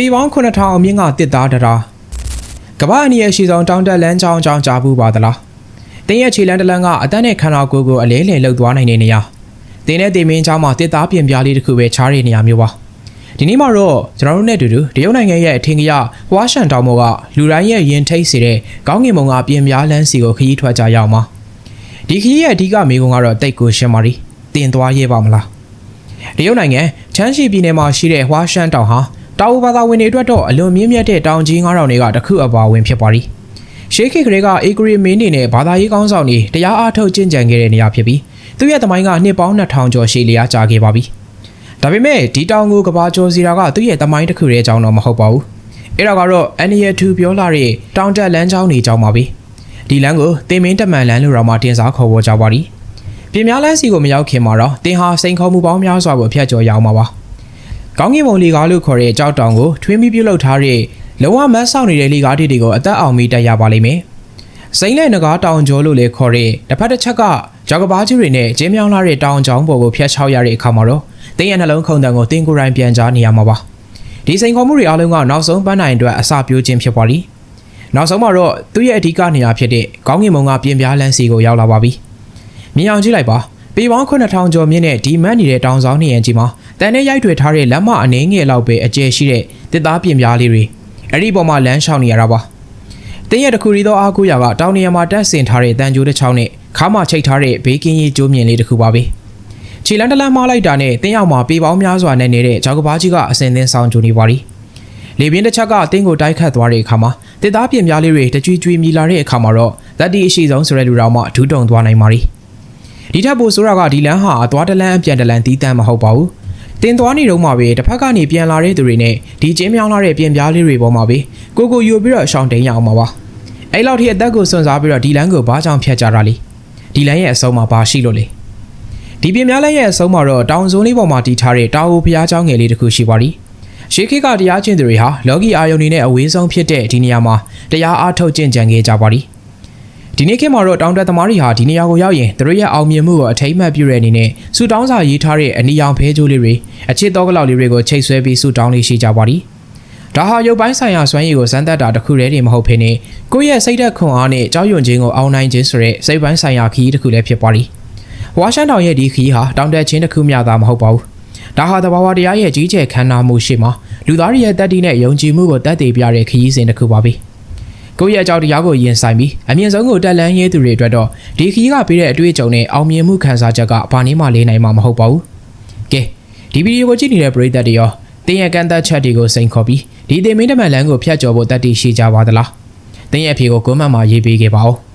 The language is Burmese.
ပေပေါင်း9000အမြင့်ကတစ်သားတရာကမ္ဘာအနည်းအရှိဆုံးတောင်တက်လန်းချောင်းချောင်းကြားဘူးပါသလားတင်းရဲ့ခြေလန်းတလန်းကအသက်နဲ့ခန္ဓာကိုယ်ကိုအလဲလှယ်လှုပ်သွားနိုင်တဲ့နေရာတင်းနဲ့တင်မင်းချောင်းမှာတစ်သားပြင်ပြားလေးတစ်ခုပဲချားတဲ့နေရာမျိုးပါဒီနေ့မှာတော့ကျွန်တော်တို့နဲ့အတူတူတရုတ်နိုင်ငံရဲ့အထင်ကြီးဝါရှန်တောင်ပေါ်ကလူတိုင်းရဲ့ရင်ထိတ်စေတဲ့ကောင်းကင်ဘုံကပြင်ပြားလန်းစီကိုခရီးထွက်ကြရအောင်ပါဒီခရီးရဲ့အဓိကမိကုံကတော့တိတ်ကိုရှင်းပါရီတင်သွားရဲပါမလားတရုတ်နိုင်ငံချမ်းရှီပြည်နယ်မှာရှိတဲ့ဟွာရှန်တောင်ဟာ တာဝူဘာသာဝင်တွေအတွက်တော့အလွန်မြင့်မြတ်တဲ့တောင်ကြီး9000တွေကတစ်ခုအပါဝင်ဖြစ်ပါသည်ရှေးခေတ်ကလေးကအေဂရီမင်းနေနဲ့ဘာသာရေးကောင်းဆောင်တွေတရားအားထုတ်ကျင့်ကြံခဲ့တဲ့နေရာဖြစ်ပြီးသူ့ရဲ့သမိုင်းကနှစ်ပေါင်း2000ကျော်ရှည်လျားကြာခဲ့ပါပြီဒါပေမဲ့ဒီတောင်ကိုကဘာကျော်စီတာကသူ့ရဲ့သမိုင်းတစ်ခုရဲ့အကြောင်းတော့မဟုတ်ပါဘူးအဲ့ဒါကတော့အန်နီယထူပြောလာတဲ့တောင်တက်လမ်းကြောင်းနေကြောင်းပါပဲဒီလမ်းကိုတင်မင်းတမန်လမ်းလို့တော့မှတင်စားခေါ်ဝေါ်ကြပါသည်ပြင်များလန်းစီကိုမရောက်ခင်မှာတော့တင်ဟာစိန်ခေါ်မှုပေါင်းများစွာကိုအဖျက်ကျော်ရအောင်ပါပါ။ ကောင်းကင်ဘုံလီကားလို့ခေါ်တဲ့ကြောက်တောင်ကိုထွင်းပြီးပြုတ်လောက်ထားတဲ့လုံဝမတ်ဆောက်နေတဲ့လီကားတွေတွေကိုအသက်အောင်မိတက်ရပါလိမ့်မယ်။စိမ့်လက်နဂါးတောင်ကျော်လို့လည်းခေါ်တဲ့တစ်ဖက်တစ်ချက်ကကြောက်ကဘာကြီးတွေနဲ့ကျင်းမြောင်းလာတဲ့တောင်ကျောင်းပေါ်ကိုဖျက်ချောက်ရတဲ့အခါမှာတော့တင်ရဲ့နှလုံးခုန်တန်ကိုတင်ကိုယ်တိုင်ပြန်ကြားနေရမှာပါ။ဒီစိန်ခေါ်မှုတွေအားလုံးကနောက်ဆုံးပန်းနိုင်အတွက်အစပြိုးခြင်းဖြစ်ပါလိမ့်။နောက်ဆုံးမှာတော့သူ့ရဲ့အဓိကနေရာဖြစ်တဲ့ကောင်းကင်ဘုံကပြင်ပြားလန်းစီကိုရောက်လာပါပြီ။မြင်အောင်ကြည့်လိုက်ပါပေပေါင်း9000ကျော်မြင့်တဲ့ဒီမတ်နေတဲ့တောင်ဆောင်နေရန်ကြီးမှာ တန်နဲ့ရိုက်ထွေထားတဲ့လက်မအနေငယ်လောက်ပဲအကျယ်ရှိတဲ့တစ်သားပြင်ပြားလေးတွေအဲ့ဒီပေါ်မှာလမ်းလျှောက်နေရတာပါတင်းရဲ့တစ်ခုရီသောအားကိုးရာကတောင်နေရာမှာတက်ဆင်ထားတဲ့တန်ကြိုးတစ်ချောင်းနဲ့ခါမှချိတ်ထားတဲ့ဘေးကင်းရေးကျိုးမြင်လေးတစ်ခုပါပဲခြေလန်းတလန်းမလိုက်တာနဲ့တင်းရောက်မှာပေပေါင်းများစွာနဲ့နေတဲ့ဂျောက်ကဘာကြီးကအစင်သင်းဆောင်ကြိုနေပါသည်လေပြင်းတစ်ချက်ကတင်းကိုတိုက်ခတ်သွားတဲ့အခါမှာတစ်သားပြင်ပြားလေးတွေတကြွကြွမြည်လာတဲ့အခါမှာတော့ဇက်တီအရှိဆုံးဆိုတဲ့လူတော်မှဒူးတုံသွားနိုင်ပါသည်ဒီထက်ပိုဆိုးတာကဒီလမ်းဟာအသွားတလန်းအပြန်တလန်းတီးတန်းမဟုတ်ပါဘူး။ တင်သွားနေတော့မှပဲတစ်ဖက်ကနေပြန်လာတဲ့သူတွေနဲ့ဒီကျင်းမြောင်းလာတဲ့ပြင်ပြားလေးတွေပေါ်မှာပဲကိုကိုယူပြီးတော့ရှောင်းတိန်ရအောင်ပါပါ။အဲ့လောက်ထိအသက်ကိုစွန့်စားပြီးတော့ဒီလမ်းကိုဘာကြောင့်ဖျက်ကြတာလဲ။ဒီလမ်းရဲ့အဆုံးမှာဘာရှိလို့လဲ။ဒီပြင်ပြားလမ်းရဲ့အဆုံးမှာတော့တောင်စုံလေးပေါ်မှာတည်ထားတဲ့တာဝူဖျားเจ้าငယ်လေးတစ်ခုရှိပါသည်။ရှေးခေတ်ကတရားကျင့်သူတွေဟာလော်ဂီအာယုန်နေနဲ့အဝေးဆုံးဖြစ်တဲ့ဒီနေရာမှာတရားအားထုတ်ကျင့်ကြံခဲ့ကြပါသည်။ ဒီနေ့ခေတ်မှာတော့တောင်တက်သမားတွေဟာဒီနေရာကိုရောက်ရင်သူတို့ရဲ့အောင်မြင်မှုကိုအထိမ့်မှတ်ပြုတဲ့အနေနဲ့ဆူတောင်းစာရေးထားတဲ့အနီရောင်ဖဲကြိုးလေးတွေအချစ်တော်ကလောက်လေးတွေကိုချိတ်ဆွဲပြီးဆူတောင်းလေးရှိကြပါသည်။ဒါဟာရုပ်ပိုင်းဆိုင်ရာစွမ်းရည်ကိုစမ်းသပ်တာတစ်ခုတည်းတည်းမဟုတ်ဘဲနဲ့ကိုယ့်ရဲ့စိတ်ဓာတ်ခွန်အားနဲ့ကြောက်ရွံ့ခြင်းကိုအောင်နိုင်ခြင်းဆိုတဲ့စိတ်ပိုင်းဆိုင်ရာခရီးတစ်ခုလည်းဖြစ်ပါသည်။ဝါရှန်တောင်ရဲ့ဒီခရီးဟာတောင်တက်ခြင်းတစ်ခုမျှသာမဟုတ်ပါဘူး။ဒါဟာသဘာဝတရားရဲ့ကြီးကျယ်ခမ်းနားမှုရှိမှလူသားတွေရဲ့တတ်တည်နဲ့ယုံကြည်မှုကိုတတ်သိပြတဲ့ခရီးစဉ်တစ်ခုပါပဲ။ ကိုယ့်ရဲ့အကြောင်းတရားကိုရင်ဆိုင်ပြီးအမြင့်ဆုံးကိုတက်လန်းရေးသူတွေအတွက်တော့ဒီခီးကပေးတဲ့အတွေ့အကြုံနဲ့အောင်မြင်မှုခံစားချက်ကဘာနည်းမှလေးနိုင်မှာမဟုတ်ပါဘူး။ကဲဒီဗီဒီယိုကိုကြည့်နေတဲ့ပရိသတ်တွေရောတင်းရဲ့ကန်သက်ချက်တွေကိုစိန်ခေါ်ပြီးဒီတင်မင်းတမန်လန်းကိုဖျက်ကျော်ဖို့တတ်သိရှိကြပါသလား။တင်းရဲ့အဖြေကိုကွန်မန့်မှာရေးပေးခဲ့ပါဦး။